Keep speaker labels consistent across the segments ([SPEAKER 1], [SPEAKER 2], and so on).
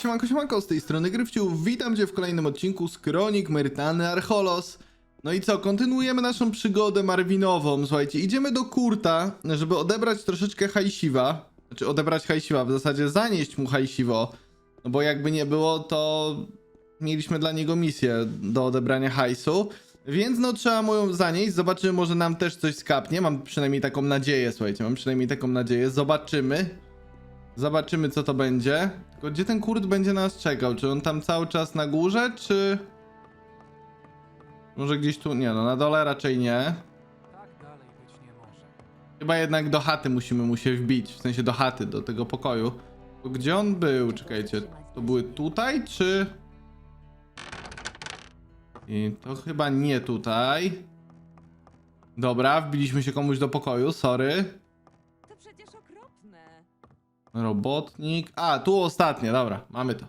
[SPEAKER 1] Siemanko, siemanko, z tej strony Gryfciu, witam Cię w kolejnym odcinku z Kronik Myrtany Archolos. No i co, kontynuujemy naszą przygodę Marwinową, słuchajcie, idziemy do Kurta, żeby odebrać troszeczkę hajsiwa, znaczy odebrać hajsiwa, w zasadzie zanieść mu hajsiwo, no bo jakby nie było, to mieliśmy dla niego misję do odebrania hajsu, więc no trzeba mu ją zanieść, zobaczymy, może nam też coś skapnie, mam przynajmniej taką nadzieję, słuchajcie, mam przynajmniej taką nadzieję, zobaczymy. Zobaczymy, co to będzie. Tylko gdzie ten kurt będzie nas czekał? Czy on tam cały czas na górze, czy... Może gdzieś tu... Nie no, na dole raczej nie.
[SPEAKER 2] Tak dalej być nie może.
[SPEAKER 1] Chyba jednak do chaty musimy mu się wbić. W sensie do chaty, do tego pokoju. To gdzie on był? Czekajcie. To były tutaj, czy... I to chyba nie tutaj. Dobra, wbiliśmy się komuś do pokoju, sorry. Robotnik. A, tu ostatnie, dobra, mamy to.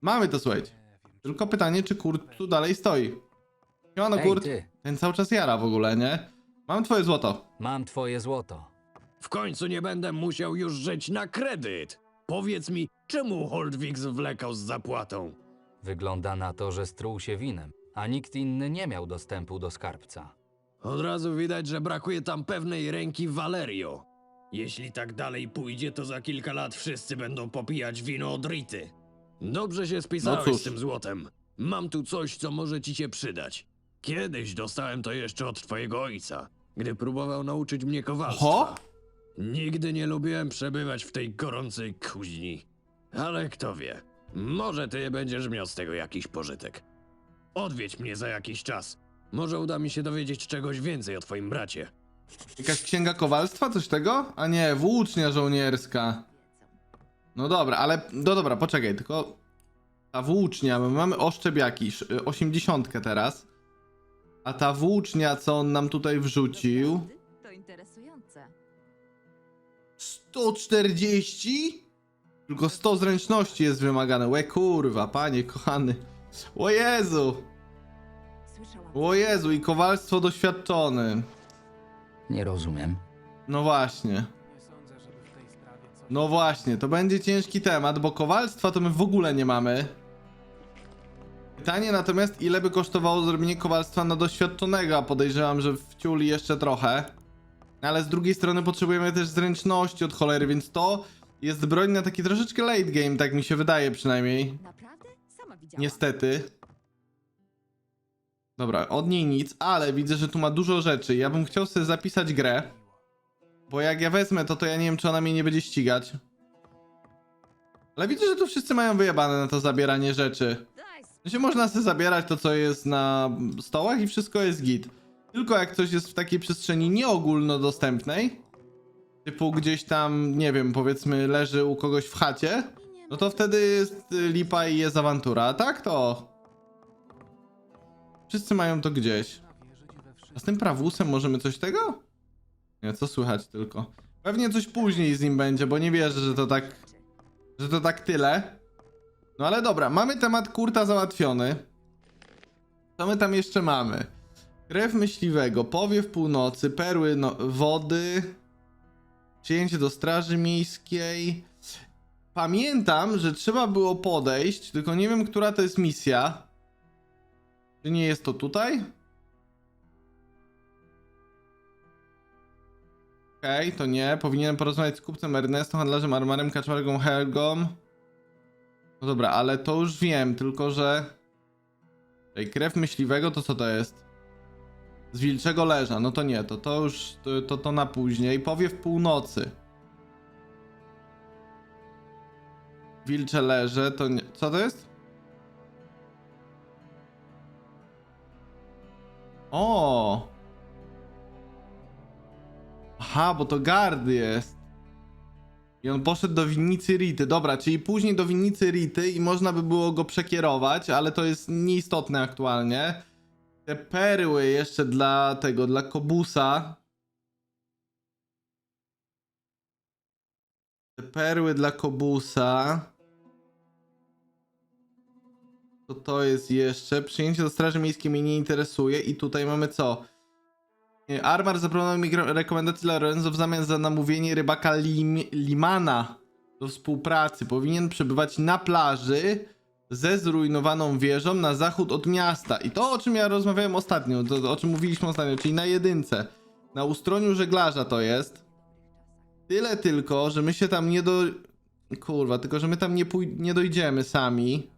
[SPEAKER 1] Mamy to, słuchajcie. Tylko pytanie, czy kurt tu dalej stoi? Siemano,
[SPEAKER 3] Ej,
[SPEAKER 1] kurt.
[SPEAKER 3] ty.
[SPEAKER 1] Ten cały czas jara w ogóle, nie? Mam twoje złoto.
[SPEAKER 3] Mam twoje złoto.
[SPEAKER 4] W końcu nie będę musiał już żyć na kredyt. Powiedz mi, czemu Holdwig zwlekał z zapłatą?
[SPEAKER 3] Wygląda na to, że struł się winem, a nikt inny nie miał dostępu do skarbca.
[SPEAKER 4] Od razu widać, że brakuje tam pewnej ręki Valerio. Jeśli tak dalej pójdzie, to za kilka lat wszyscy będą popijać wino od Rity. Dobrze się
[SPEAKER 1] No
[SPEAKER 4] spisałeś
[SPEAKER 1] cóż.
[SPEAKER 4] z tym złotem. Mam tu coś, co może ci się przydać. Kiedyś dostałem to jeszcze od twojego ojca, gdy próbował nauczyć mnie kowalstwa.
[SPEAKER 1] Oho!
[SPEAKER 4] Nigdy nie lubiłem przebywać w tej gorącej kuźni. Ale kto wie, może ty będziesz miał z tego jakiś pożytek. Odwiedź mnie za jakiś czas. Może uda mi się dowiedzieć czegoś więcej o twoim bracie.
[SPEAKER 1] Jakaś księga kowalstwa, coś tego? A nie, włócznia żołnierska. No dobra, ale... No dobra, poczekaj, tylko... Ta włócznia, my mamy oszczebiaki, 80 teraz. A ta włócznia, co on nam tutaj wrzucił...
[SPEAKER 5] To interesujące.
[SPEAKER 1] 140? Tylko 100 zręczności jest wymagane. Łe kurwa, panie kochany. O Jezu! O Jezu, i kowalstwo doświadczone.
[SPEAKER 3] Nie rozumiem.
[SPEAKER 1] No właśnie.
[SPEAKER 2] Nie sądzę, żeby w tej sprawie coś...
[SPEAKER 1] No właśnie, to będzie ciężki temat, bo kowalstwa to my w ogóle nie mamy. Pytanie natomiast, ile by kosztowało zrobienie kowalstwa na doświadczonego, a podejrzewam, że w ciuli jeszcze trochę. Ale z drugiej strony potrzebujemy też zręczności od cholery, więc to jest broń na taki troszeczkę late game, tak mi się wydaje przynajmniej.
[SPEAKER 5] Naprawdę? Sama widziałam.
[SPEAKER 1] Niestety. Dobra, od niej nic, ale widzę, że tu ma dużo rzeczy. Ja bym chciał sobie zapisać grę. Bo jak ja wezmę to, to ja nie wiem, czy ona mnie nie będzie ścigać. Ale widzę, że tu wszyscy mają wyjebane na to zabieranie rzeczy. Sensie można sobie zabierać to, co jest na stołach i wszystko jest git. Tylko jak coś jest w takiej przestrzeni nieogólnodostępnej, typu gdzieś tam, nie wiem, powiedzmy leży u kogoś w chacie, no to wtedy jest lipa i jest awantura. Tak to... Wszyscy mają to gdzieś. A z tym prawusem możemy coś tego? Nie, co słychać tylko. Pewnie coś później z nim będzie, bo nie wierzę, że to tak... Że to tak tyle. No ale dobra, mamy temat kurta załatwiony. Co my tam jeszcze mamy? Krew myśliwego, powiew północy, perły no wody, przyjęcie do straży miejskiej. Pamiętam, że trzeba było podejść, tylko nie wiem, która to jest misja. Czy nie jest to tutaj? Okej, to nie. Powinienem porozmawiać z kupcem Ernesto, handlarzem armarem, kaczmargą Helgą. No dobra, ale to już wiem, tylko że... Ej, krew myśliwego to co to jest? Z wilczego leża, no to nie, to to już, to, to, to na później. Powiew północy. Wilcze leże, to nie... Co to jest? O! Aha, bo to gard jest. I on poszedł do winnicy Rity. Dobra, czyli później do winnicy Rity i można by było go przekierować, ale to jest nieistotne aktualnie. Te perły jeszcze dla tego, dla Kobusa. Te perły dla Kobusa. To to jest jeszcze. Przyjęcie do Straży Miejskiej mnie nie interesuje. I tutaj mamy co? Armar zaproponował mi rekomendację dla Lorenzo w zamian za namówienie rybaka Lim Limana do współpracy. Powinien przebywać na plaży ze zrujnowaną wieżą na zachód od miasta. I to, o czym ja rozmawiałem ostatnio, to, o czym mówiliśmy ostatnio, czyli na jedynce. Na ustroniu żeglarza to jest. Tyle tylko, że my się tam nie do... Kurwa, tylko że my tam nie, nie dojdziemy sami.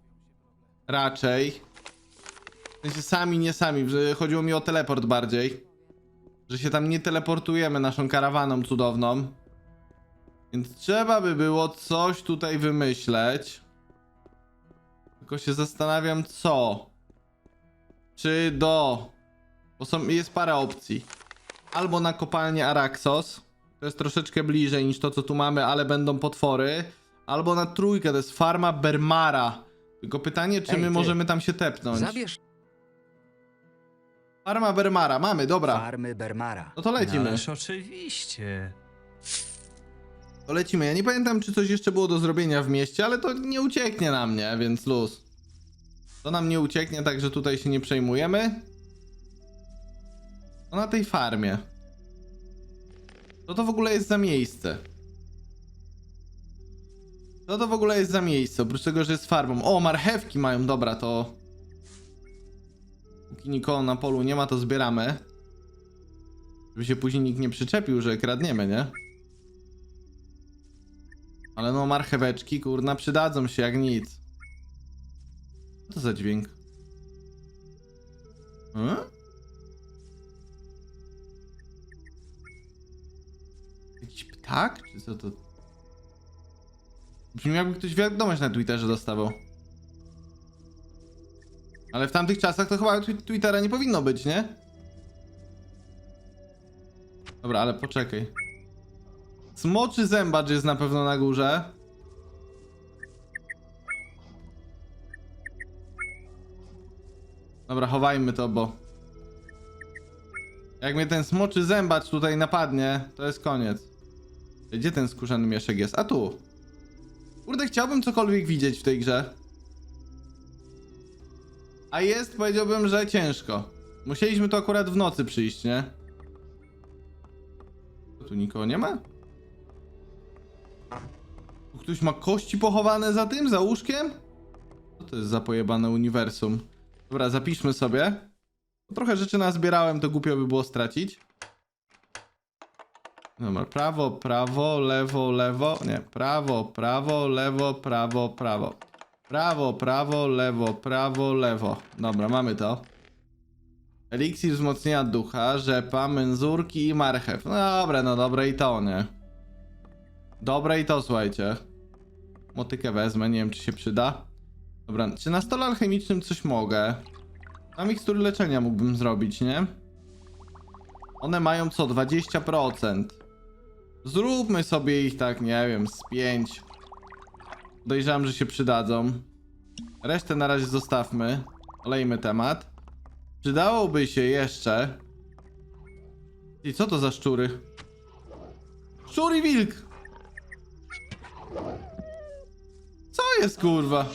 [SPEAKER 1] Raczej. W sensie sami, nie sami, chodziło mi o teleport bardziej. Że się tam nie teleportujemy naszą karawaną cudowną. Więc trzeba by było coś tutaj wymyśleć. Tylko się zastanawiam co. Czy do... Bo są, jest parę opcji. Albo na kopalnię Araxos. To jest troszeczkę bliżej niż to co tu mamy, ale będą potwory. Albo na trójkę, to jest farma Bermara. Tylko pytanie, czy
[SPEAKER 3] Ej,
[SPEAKER 1] my
[SPEAKER 3] ty.
[SPEAKER 1] możemy tam się tepnąć.
[SPEAKER 3] Zabierz
[SPEAKER 1] Farma Bermara, mamy, dobra.
[SPEAKER 3] farmy Bermara.
[SPEAKER 1] No to lecimy.
[SPEAKER 6] Ależ oczywiście.
[SPEAKER 1] To lecimy. Ja nie pamiętam, czy coś jeszcze było do zrobienia w mieście, ale to nie ucieknie na mnie, więc luz. To nam nie ucieknie, także tutaj się nie przejmujemy. To na tej farmie. Co to w ogóle jest za miejsce? Co to w ogóle jest za miejsce? Oprócz tego, że jest farmą. O, marchewki mają, dobra, to... Póki nikogo na polu nie ma, to zbieramy. Żeby się później nikt nie przyczepił, że kradniemy, nie? Ale no marcheweczki, kurna, przydadzą się jak nic. Co to za dźwięk? Hmm? Jakiś ptak? Czy co to? Brzmi jakby ktoś wiadomość na Twitterze dostawał. Ale w tamtych czasach to chyba twi- Twittera nie powinno być, nie? Dobra, ale poczekaj. Smoczy zębacz jest na pewno na górze. Dobra, chowajmy to, bo... Jak mnie ten smoczy zębacz tutaj napadnie, to jest koniec. Gdzie ten skórzany mieszek jest? A tu. Kurde, chciałbym cokolwiek widzieć w tej grze. A jest, powiedziałbym, że ciężko. Musieliśmy tu akurat w nocy przyjść, nie? Tu nikogo nie ma? Tu ktoś ma kości pochowane za tym, za łóżkiem? Co to jest za pojebane uniwersum? Dobra, zapiszmy sobie. Trochę rzeczy nazbierałem, to głupio by było stracić. Dobra, prawo, prawo, lewo, lewo. Nie, prawo, prawo, lewo, prawo, prawo. Prawo, prawo, lewo, prawo, lewo. Dobra, mamy to. Eliksir wzmocnienia ducha, rzepa, menzurki i marchew. No dobra, no dobre i to, nie? Dobre i to, słuchajcie. Motykę wezmę, nie wiem czy się przyda. Dobra, czy na stole alchemicznym coś mogę? Tam mikstur leczenia mógłbym zrobić, nie? One mają co? 20%. Zróbmy sobie ich tak, nie wiem, z 5. Podejrzewam, że się przydadzą. Resztę na razie zostawmy. Olejmy temat. Przydałoby się jeszcze. I co to za szczury? Szczur i wilk! Co jest kurwa?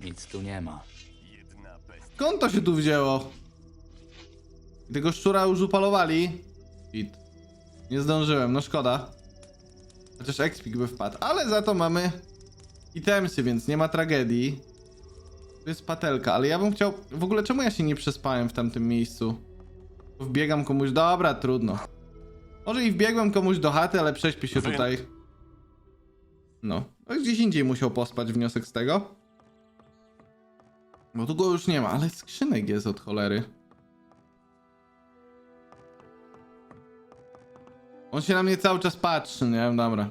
[SPEAKER 3] Nic tu nie ma.
[SPEAKER 1] Skąd to się tu wzięło? I tego szczura już upalowali. Hit. Nie zdążyłem, no szkoda. Chociaż expik by wpadł. Ale za to mamy itemsy, więc nie ma tragedii. Tu jest patelka, ale ja bym chciał... W ogóle czemu ja się nie przespałem w tamtym miejscu? Wbiegam komuś... Dobra, trudno. Może i wbiegłem komuś do chaty, ale prześpię się tutaj. No. No, Gdzieś indziej musiał pospać wniosek z tego. Bo tu go już nie ma, ale skrzynek jest od cholery. On się na mnie cały czas patrzy, nie? Dobra.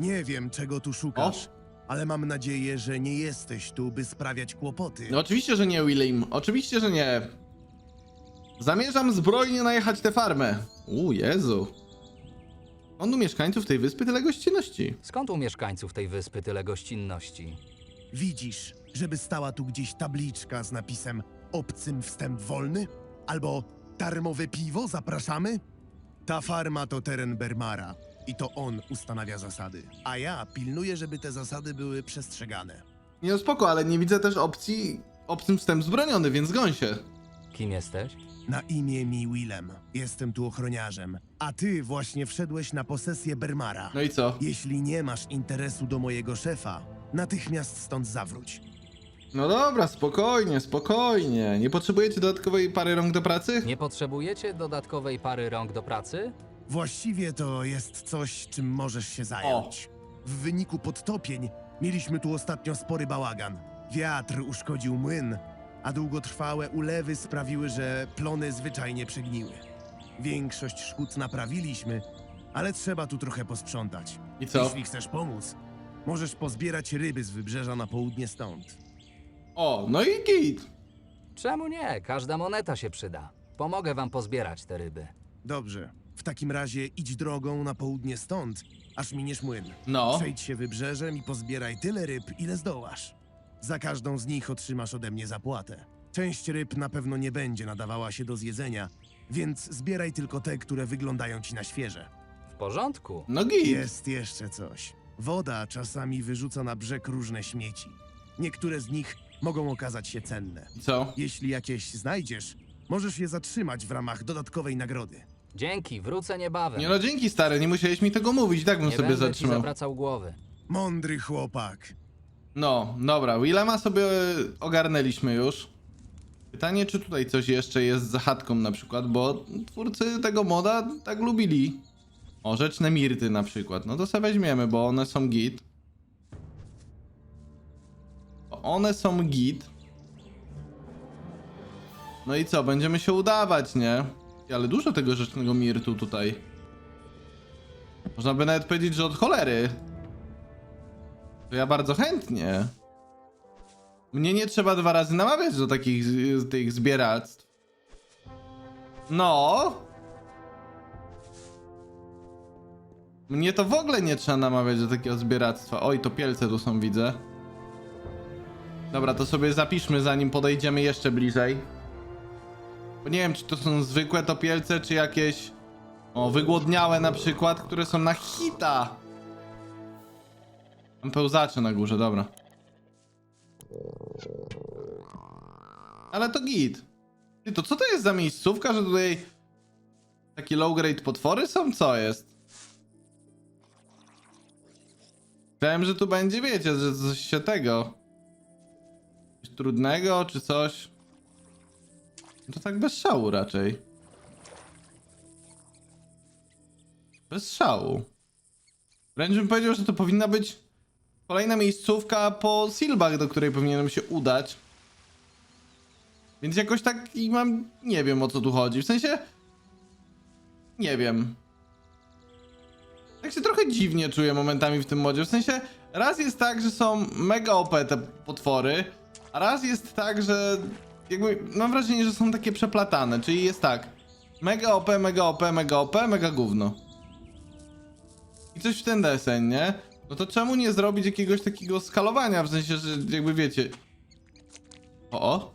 [SPEAKER 7] Nie wiem, czego tu szukasz, ale mam nadzieję, że nie jesteś tu, by sprawiać kłopoty.
[SPEAKER 1] No oczywiście, że nie, William. Oczywiście, że nie. Zamierzam zbrojnie najechać tę farmę. U Jezu. On u mieszkańców tej wyspy tyle gościnności.
[SPEAKER 3] Skąd u mieszkańców tej wyspy tyle gościnności?
[SPEAKER 7] Widzisz, żeby stała tu gdzieś tabliczka z napisem obcym wstęp wolny? Albo darmowe piwo, zapraszamy? Ta farma to teren Bermara i to on ustanawia zasady. A ja pilnuję, żeby te zasady były przestrzegane.
[SPEAKER 1] Nie no spoko, ale nie widzę też opcji obcym wstęp zbroniony, więc goń się.
[SPEAKER 3] Kim jesteś?
[SPEAKER 7] Na imię mi Willem. Jestem tu ochroniarzem. A ty właśnie wszedłeś na posesję Bermara.
[SPEAKER 1] No i co?
[SPEAKER 7] Jeśli nie masz interesu do mojego szefa, natychmiast stąd zawróć.
[SPEAKER 1] No dobra, spokojnie, spokojnie. Nie potrzebujecie dodatkowej pary rąk do pracy?
[SPEAKER 3] Nie potrzebujecie dodatkowej pary rąk do pracy?
[SPEAKER 7] Właściwie to jest coś, czym możesz się zająć. W wyniku podtopień mieliśmy tu ostatnio spory bałagan. Wiatr uszkodził młyn, a długotrwałe ulewy sprawiły, że plony zwyczajnie przegniły. Większość szkód naprawiliśmy, ale trzeba tu trochę posprzątać.
[SPEAKER 1] I co?
[SPEAKER 7] Jeśli chcesz pomóc, możesz pozbierać ryby z wybrzeża na południe stąd.
[SPEAKER 1] O, no i git.
[SPEAKER 3] Czemu nie? Każda moneta się przyda. Pomogę wam pozbierać te ryby.
[SPEAKER 7] Dobrze. W takim razie idź drogą na południe stąd, aż miniesz młyn.
[SPEAKER 1] No.
[SPEAKER 7] Przejdź się wybrzeżem i pozbieraj tyle ryb, ile zdołasz. Za każdą z nich otrzymasz ode mnie zapłatę. Część ryb na pewno nie będzie nadawała się do zjedzenia, więc zbieraj tylko te, które wyglądają ci na świeże.
[SPEAKER 3] W porządku.
[SPEAKER 1] No git.
[SPEAKER 7] Jest jeszcze coś. Woda czasami wyrzuca na brzeg różne śmieci. Niektóre z nich mogą okazać się cenne.
[SPEAKER 1] Co?
[SPEAKER 7] Jeśli jakieś znajdziesz, możesz je zatrzymać w ramach dodatkowej nagrody.
[SPEAKER 3] Dzięki, wrócę niebawem.
[SPEAKER 1] Nie no, dzięki stary, nie musiałeś mi tego mówić, tak bym
[SPEAKER 3] Nie
[SPEAKER 1] sobie
[SPEAKER 3] będę ci
[SPEAKER 1] zatrzymał.
[SPEAKER 3] zawracał głowy.
[SPEAKER 7] Mądry chłopak.
[SPEAKER 1] No, dobra, Willema sobie ogarnęliśmy już. Pytanie, czy tutaj coś jeszcze jest za chatką na przykład, bo twórcy tego moda tak lubili. O, rzeczne mirty na przykład. No to sobie weźmiemy, bo one są git. One są git. No i co, będziemy się udawać, nie? Ale dużo tego rzecznego mirtu tutaj. Można by nawet powiedzieć, że od cholery. To ja bardzo chętnie. Mnie nie trzeba dwa razy namawiać do takich tych zbieractw. No. Mnie to w ogóle nie trzeba namawiać do takiego zbieractwa. Oj, to pielce tu są, widzę. Dobra, to sobie zapiszmy, zanim podejdziemy jeszcze bliżej. Bo nie wiem, czy to są zwykłe topielce, czy jakieś... O, wygłodniałe na przykład, które są na hita. Mam pełzacze na górze, dobra. Ale to git. Ty, to co to jest za miejscówka, że tutaj takie low grade potwory są? Co jest? Wiem, że tu będzie, wiecie, że coś się tego... Trudnego, czy coś... To tak bez szału raczej. Bez szału. Wręcz bym powiedział, że to powinna być kolejna miejscówka po Silbach, do której powinienem się udać. Więc jakoś tak i mam. Nie wiem o co tu chodzi. W sensie. Nie wiem. Tak się trochę dziwnie czuję momentami w tym modzie. W sensie, raz jest tak, że są mega OP te potwory, raz jest tak, że. Jakby mam wrażenie, że są takie przeplatane. Czyli jest tak. Mega OP, mega OP, mega OP, mega gówno. I coś w ten deseń, nie? No to czemu nie zrobić jakiegoś takiego skalowania, w sensie, że jakby wiecie... O, o.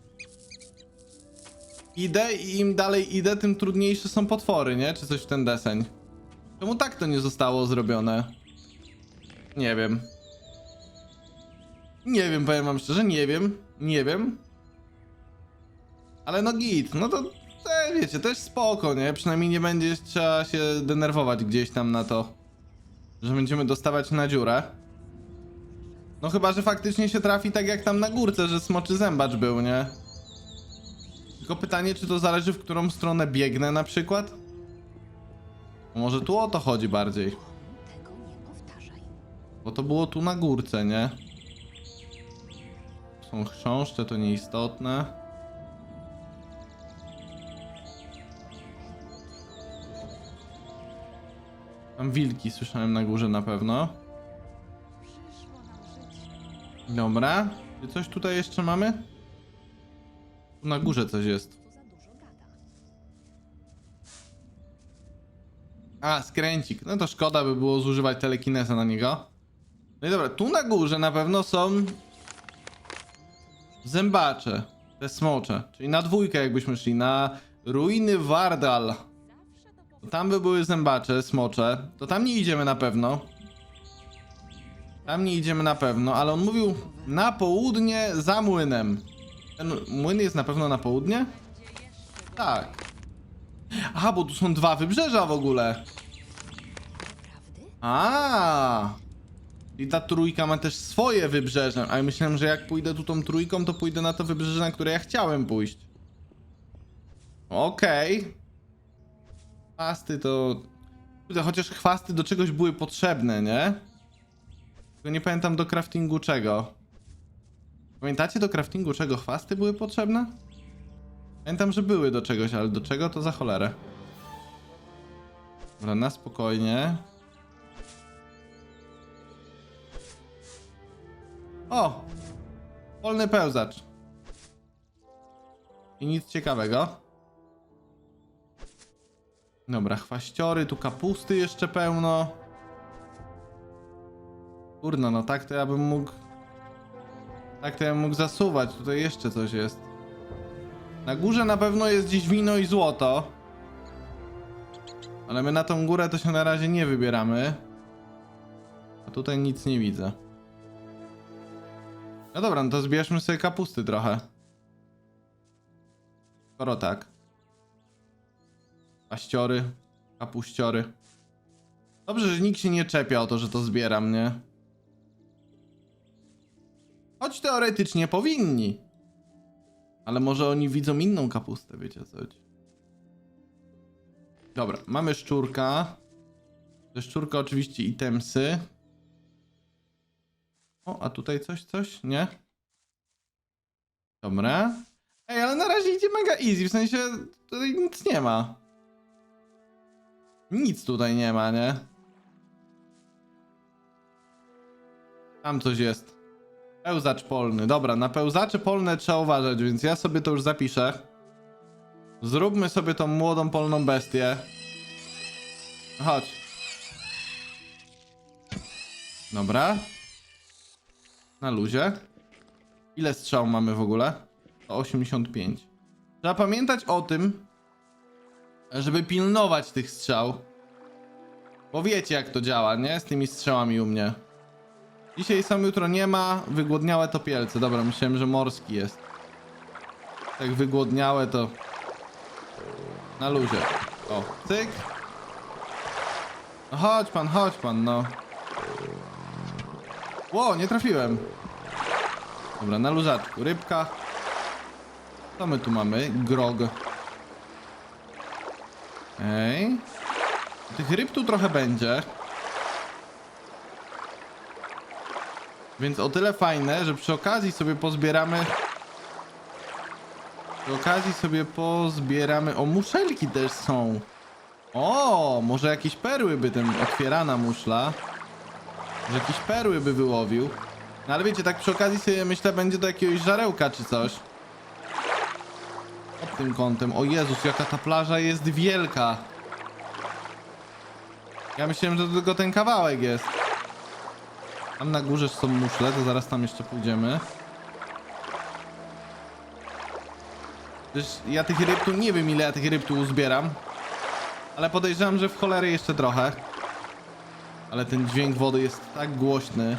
[SPEAKER 1] Idę i im dalej idę, tym trudniejsze są potwory, nie? Czy coś w ten deseń. Czemu tak to nie zostało zrobione? Nie wiem. Nie wiem, powiem wam szczerze, nie wiem. Nie wiem. Ale no git, no to te, wiecie, też spoko, nie? Przynajmniej nie będzie trzeba się denerwować gdzieś tam na to że będziemy dostawać na dziurę. No chyba, że faktycznie się trafi tak jak tam na górce, że smoczy zębacz był, nie? Tylko pytanie, czy to zależy w którą stronę biegnę na przykład? Może tu o to chodzi bardziej. Bo to było tu na górce, nie? Są chrząszcze, to nieistotne. Tam wilki słyszałem na górze na pewno. Dobra. Czy coś tutaj jeszcze mamy? Tu na górze coś jest. A, skręcik. No to szkoda by było zużywać telekineza na niego. No i dobra, tu na górze na pewno są zębacze, te smocze. Czyli na dwójkę jakbyśmy szli, na ruiny Wardal.
[SPEAKER 5] To
[SPEAKER 1] tam by były zębacze, smocze. To tam nie idziemy na pewno. Tam nie idziemy na pewno, ale on mówił na południe za młynem. Ten młyn jest na pewno na południe? Tak. Aha, bo tu są dwa wybrzeża w ogóle. A. I ta trójka ma też swoje wybrzeże. A ja myślałem, że jak pójdę tu tą trójką, to pójdę na to wybrzeże, na które ja chciałem pójść. Okej. Chwasty to... Chociaż chwasty do czegoś były potrzebne, nie? Tylko nie pamiętam do craftingu czego. Pamiętacie do craftingu czego chwasty były potrzebne? Pamiętam, że były do czegoś, ale do czego to za cholerę. Dobra, na spokojnie. O! Wolny pełzacz. I nic ciekawego. Dobra, chwaściory, tu kapusty jeszcze pełno. Kurno, no tak to ja bym mógł... Tak to ja bym mógł zasuwać, tutaj jeszcze coś jest. Na górze na pewno jest gdzieś wino i złoto. Ale my na tą górę to się na razie nie wybieramy. A tutaj nic nie widzę. No dobra, no to zbierzmy sobie kapusty trochę. Skoro tak. Paściory, kapuściory. Dobrze, że nikt się nie czepia o to, że to zbieram, nie? Choć teoretycznie powinni. Ale może oni widzą inną kapustę, wiecie co. Dobra, mamy szczurka. Ze szczurka oczywiście itemsy. O, a tutaj coś, coś? Nie? Dobra. Ej, ale na razie idzie mega easy, w sensie tutaj nic nie ma. Nic tutaj nie ma, nie? Tam coś jest. Pełzacz polny. Dobra, na pełzacze polne trzeba uważać, więc ja sobie to już zapiszę. Zróbmy sobie tą młodą polną bestię. Chodź. Dobra. Na luzie. Ile strzał mamy w ogóle? To 85. Trzeba pamiętać o tym, żeby pilnować tych strzał. Bo wiecie jak to działa, nie? Z tymi strzałami u mnie. Dzisiaj są, jutro nie ma. Wygłodniałe topielce. Dobra, myślałem, że morski jest. Tak wygłodniałe to... Na luzie. O, cyk. No chodź pan, chodź pan, no. Ło, nie trafiłem. Dobra, na luzaczku. Rybka. Co my tu mamy? Grog. Ej. Tych ryb tu trochę będzie. Więc o tyle fajne, że przy okazji sobie pozbieramy... Przy okazji sobie pozbieramy... O, muszelki też są. O, może jakieś perły by ten otwierana muszla. Może jakieś perły by wyłowił. No ale wiecie, tak przy okazji sobie myślę, będzie do jakiegoś żarełka czy coś. Pod tym kątem. O Jezus, jaka ta plaża jest wielka. Ja myślałem, że tylko ten kawałek jest. Tam na górze są muszle, to zaraz tam jeszcze pójdziemy. Przecież ja tych ryb tu nie wiem ile ja tych ryb tu uzbieram. Ale podejrzewam, że w cholery jeszcze trochę. Ale ten dźwięk wody jest tak głośny.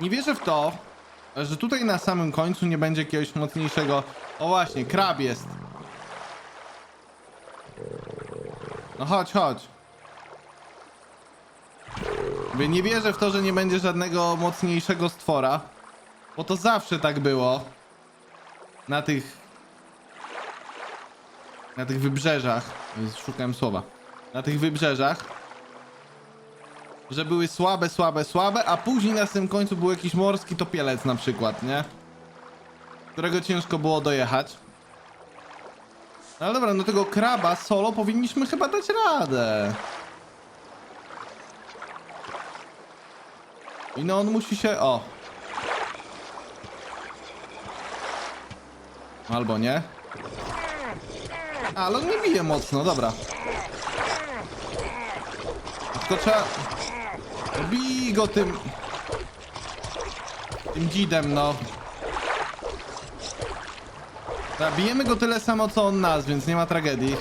[SPEAKER 1] Nie wierzę w to, że tutaj na samym końcu nie będzie jakiegoś mocniejszego... O właśnie, krab jest. No chodź, chodź. Nie wierzę w to, że nie będzie żadnego mocniejszego stwora. Bo to zawsze tak było. Na tych... Na tych wybrzeżach. Szukałem słowa. Na tych wybrzeżach. Że były słabe, słabe, słabe, a później na tym końcu był jakiś morski topielec na przykład, nie? Którego ciężko było dojechać. No dobra, no tego kraba solo powinniśmy chyba dać radę. I no on musi się... O. Albo nie. Ale on nie bije mocno, dobra. Tylko trzeba... Bij go tym... Tym dzidem, no. Dobra, bijemy go tyle samo co on nas, więc nie ma tragedii.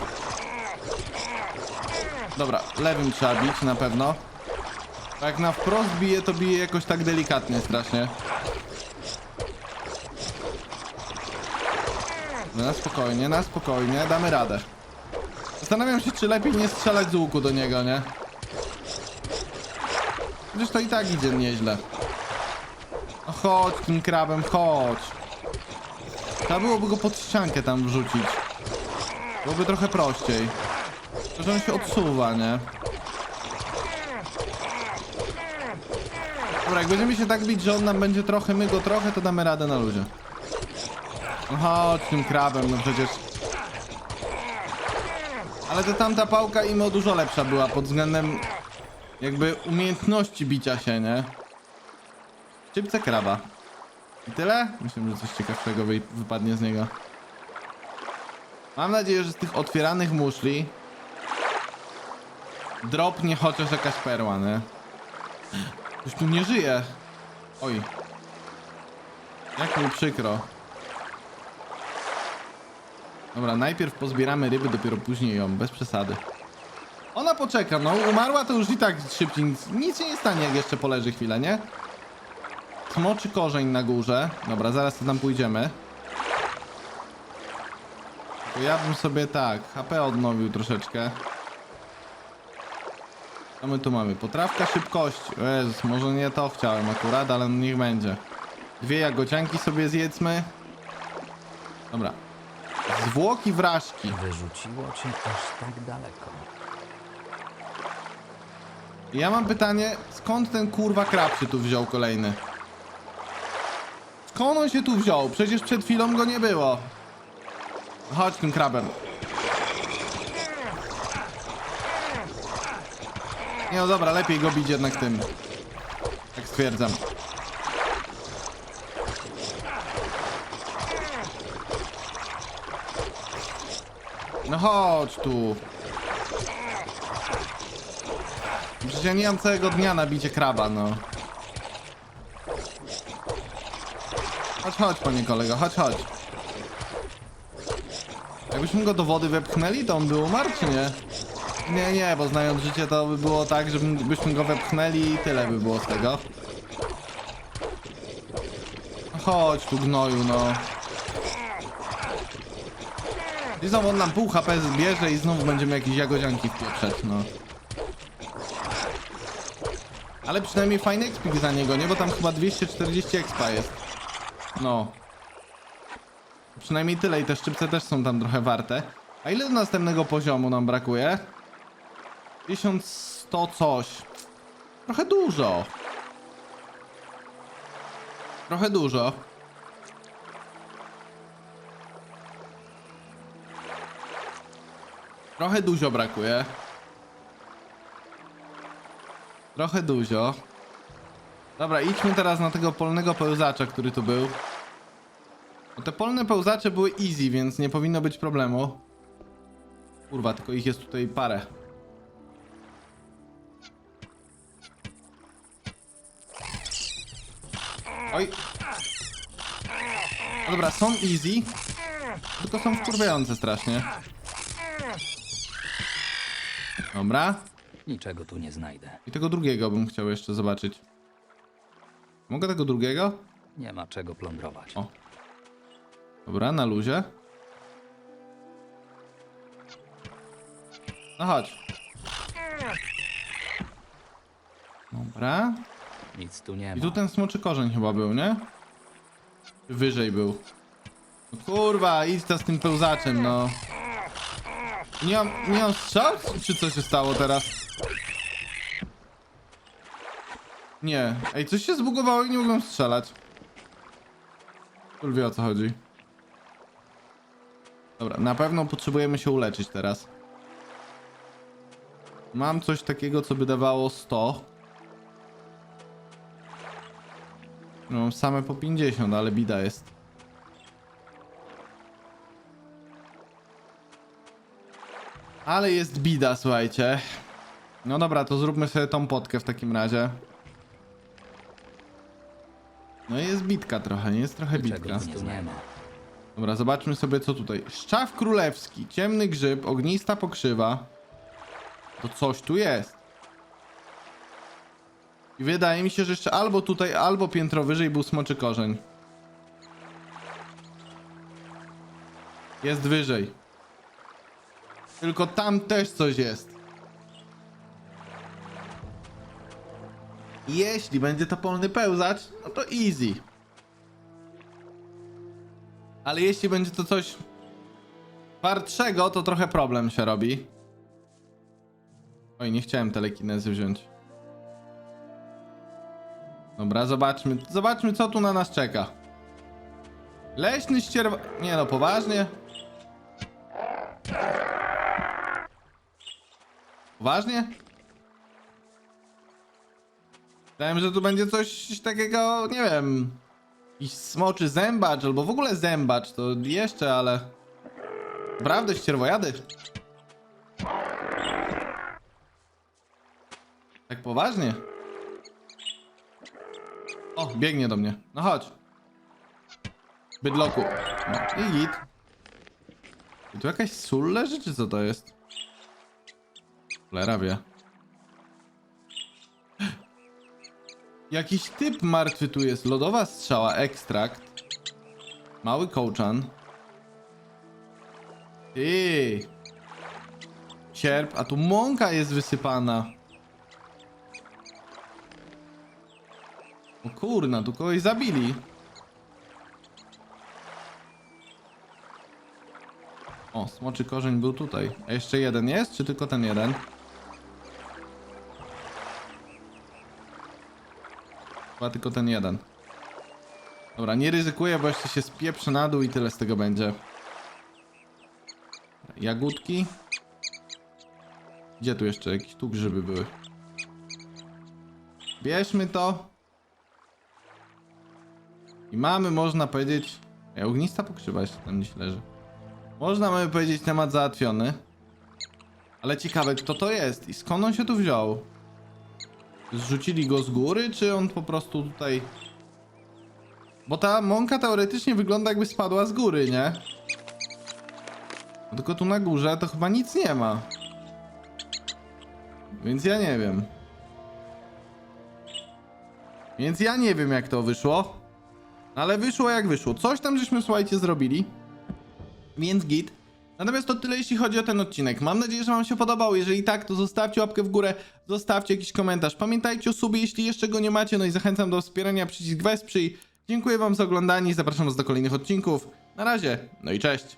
[SPEAKER 1] Dobra, lewym trzeba bić na pewno. Jak na wprost bije, to bije jakoś tak delikatnie strasznie. Na spokojnie, na spokojnie, damy radę. Zastanawiam się, czy lepiej nie strzelać z łuku do niego, nie? Przecież to i tak idzie nieźle. No chodź tym krabem, chodź. Trzeba byłoby go pod ściankę tam wrzucić. Byłoby trochę prościej. To, że on się odsuwa, nie? Dobra, jak będziemy się tak bić, że on nam będzie trochę, my go trochę, to damy radę na luzie. No chodź tym krabem, no przecież... Ale to tamta pałka imo dużo lepsza była pod względem jakby umiejętności bicia się, nie? Szczypce kraba. I tyle? Myślę, że coś ciekawszego wy wypadnie z niego. Mam nadzieję, że z tych otwieranych muszli dropnie chociaż jakaś perła, nie? Już tu nie żyje. Oj. Jak mi przykro. Dobra, najpierw pozbieramy ryby, dopiero później ją, bez przesady. Ona poczeka, no umarła to już i tak szybciej, nic, nic się nie stanie jak jeszcze poleży chwilę, nie? Smoczy korzeń na górze. Dobra, zaraz to tam pójdziemy. To ja bym sobie tak, HP odnowił troszeczkę. Co my tu mamy? Potrawka szybkości. O Jezus, może nie to chciałem akurat, ale niech będzie. Dwie jagocianki sobie zjedzmy. Dobra. Zwłoki wrażki.
[SPEAKER 3] Wyrzuciło cię aż tak daleko.
[SPEAKER 1] Ja mam pytanie, skąd ten kurwa krab się tu wziął kolejny? Skąd on się tu wziął? Przecież przed chwilą go nie było. Chodź tym krabem. Nie no dobra, lepiej go bić jednak tym. Tak stwierdzam. No chodź tu. Przecież ja nie mam całego dnia na bicie kraba, no. Chodź, chodź, panie kolego, chodź, chodź. Jakbyśmy go do wody wepchnęli, to on by umarł, czy nie? Nie, nie, bo znając życie, to by było tak, żebyśmy go wepchnęli i tyle by było z tego. No Chodź tu, gnoju, no. I znowu on nam pół HP zbierze i znowu będziemy jakieś jagodzianki wpieprzać, no. Ale przynajmniej fajny expik za niego, nie? Bo tam chyba 240 expa jest. No. Przynajmniej tyle i te szczypce też są tam trochę warte. A ile do następnego poziomu nam brakuje? 1100 coś. Trochę dużo. Trochę dużo. Trochę dużo brakuje. Trochę dużo. Dobra, idźmy teraz na tego polnego pełzacza, który tu był. Bo te polne pełzacze były easy, więc nie powinno być problemu. Kurwa, tylko ich jest tutaj parę. Oj. No dobra, są easy. Tylko są wkurwiające strasznie. Dobra.
[SPEAKER 3] Niczego tu nie znajdę.
[SPEAKER 1] I tego drugiego bym chciał jeszcze zobaczyć. Mogę tego drugiego?
[SPEAKER 3] Nie ma czego plądrować.
[SPEAKER 1] O. Dobra, na luzie. No chodź. Dobra.
[SPEAKER 3] Nic tu nie
[SPEAKER 1] I
[SPEAKER 3] ma.
[SPEAKER 1] tu ten smoczy korzeń chyba był, nie? Czy Wyżej był. No kurwa, idź ta z tym pełzaczem, no. Nie mam, nie mam strzał? Czy co się stało teraz? Nie. Ej, coś się zbugowało i nie mogłem strzelać. Kul wie o co chodzi. Dobra, na pewno potrzebujemy się uleczyć teraz. Mam coś takiego, co by dawało 100. No, mam same po 50, ale bida jest. Ale jest bida, słuchajcie. No dobra, to zróbmy sobie tą potkę w takim razie. No i jest bitka trochę, nie jest trochę bitka. Dobra, zobaczmy sobie co tutaj. Szczaw królewski, ciemny grzyb, ognista pokrzywa. To coś tu jest. I wydaje mi się, że jeszcze albo tutaj, albo piętro wyżej był smoczy korzeń. Jest wyżej. Tylko tam też coś jest. Jeśli będzie to polny pełzacz, no to easy. Ale jeśli będzie to coś twardszego, to trochę problem się robi. Oj, nie chciałem telekinezy wziąć. Dobra, zobaczmy, zobaczmy co tu na nas czeka. Leśny ścierwa... Nie no, poważnie? Poważnie? Myślałem, że tu będzie coś takiego, nie wiem... Jakiś smoczy zębacz, albo w ogóle zębacz, to jeszcze, ale... Prawda, ścierwojady? Tak poważnie? O, biegnie do mnie. No chodź. Bydloku. No i git. I tu jakaś sól leży, czy co to jest? Cholera wie. Jakiś typ martwy tu jest. Lodowa strzała, ekstrakt. Mały kołczan. Ty. Sierp, a tu mąka jest wysypana. O kurna, tu kogoś zabili. O, smoczy korzeń był tutaj. A jeszcze jeden jest, czy tylko ten jeden? Chyba tylko ten jeden. Dobra, nie ryzykuję, bo jeszcze się spieprzę na dół i tyle z tego będzie. Jagódki. Gdzie tu jeszcze jakieś tu grzyby były? Bierzmy to. I mamy, można powiedzieć... Ja, ognista pokrzywa jeszcze tam gdzieś leży. Można, mamy powiedzieć, temat załatwiony. Ale ciekawe, kto to jest i skąd on się tu wziął? Zrzucili go z góry, czy on po prostu tutaj... Bo ta mąka teoretycznie wygląda jakby spadła z góry, nie? No Tylko tu na górze to chyba nic nie ma. Więc ja nie wiem. Więc ja nie wiem jak to wyszło. Ale wyszło jak wyszło. Coś tam żeśmy, słuchajcie, zrobili. Więc git. Natomiast to tyle jeśli chodzi o ten odcinek. Mam nadzieję, że wam się podobał. Jeżeli tak, to zostawcie łapkę w górę, zostawcie jakiś komentarz. Pamiętajcie o subie, jeśli jeszcze go nie macie. No i zachęcam do wspierania przycisk wesprzyj. Dziękuję wam za oglądanie i zapraszam was do kolejnych odcinków. Na razie, no i cześć.